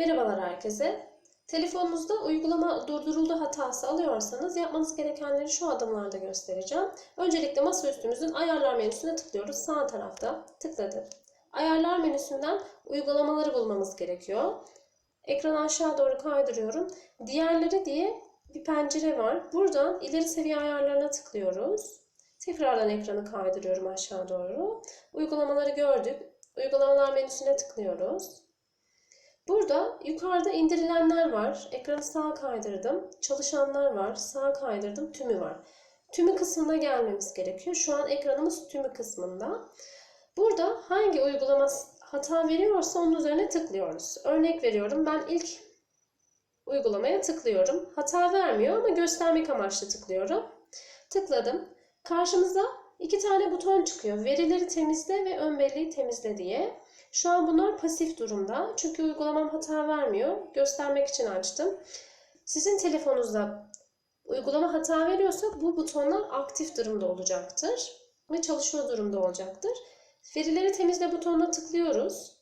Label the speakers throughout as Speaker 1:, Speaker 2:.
Speaker 1: Merhabalar herkese. Telefonunuzda uygulama durduruldu hatası alıyorsanız yapmanız gerekenleri şu adımlarda göstereceğim. Öncelikle masaüstümüzün ayarlar menüsüne tıklıyoruz. Sağ tarafta tıkladık. Ayarlar menüsünden uygulamaları bulmamız gerekiyor. Ekranı aşağı doğru kaydırıyorum. Diğerleri diye bir pencere var. Buradan ileri seviye ayarlarına tıklıyoruz. Tekrardan ekranı kaydırıyorum aşağı doğru. Uygulamaları gördük. Uygulamalar menüsüne tıklıyoruz. Burada yukarıda indirilenler var. Ekranı sağa kaydırdım. Çalışanlar var. Sağa kaydırdım. Tümü var. Tümü kısmına gelmemiz gerekiyor. Şu an ekranımız tümü kısmında. Burada hangi uygulama hata veriyorsa onun üzerine tıklıyoruz. Örnek veriyorum. Ben ilk uygulamaya tıklıyorum. Hata vermiyor ama göstermek amaçlı tıklıyorum. Tıkladım. Karşımıza iki tane buton çıkıyor. Verileri temizle ve ön belleği temizle diye. Şu an bunlar pasif durumda. Çünkü uygulamam hata vermiyor. Göstermek için açtım. Sizin telefonunuzda uygulama hata veriyorsa bu butonlar aktif durumda olacaktır. Ve çalışıyor durumda olacaktır. Verileri temizle butonuna tıklıyoruz.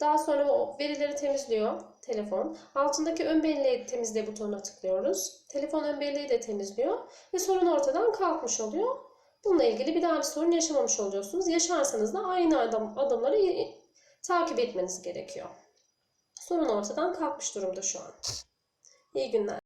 Speaker 1: Daha sonra o verileri temizliyor telefon. Altındaki ön belleği temizle butonuna tıklıyoruz. Telefon ön belleği de temizliyor. Ve sorun ortadan kalkmış oluyor. Bununla ilgili bir daha bir sorun yaşamamış oluyorsunuz. Yaşarsanız da aynı adım, adımları takip etmeniz gerekiyor. Sorun ortadan kalkmış durumda şu an. İyi günler.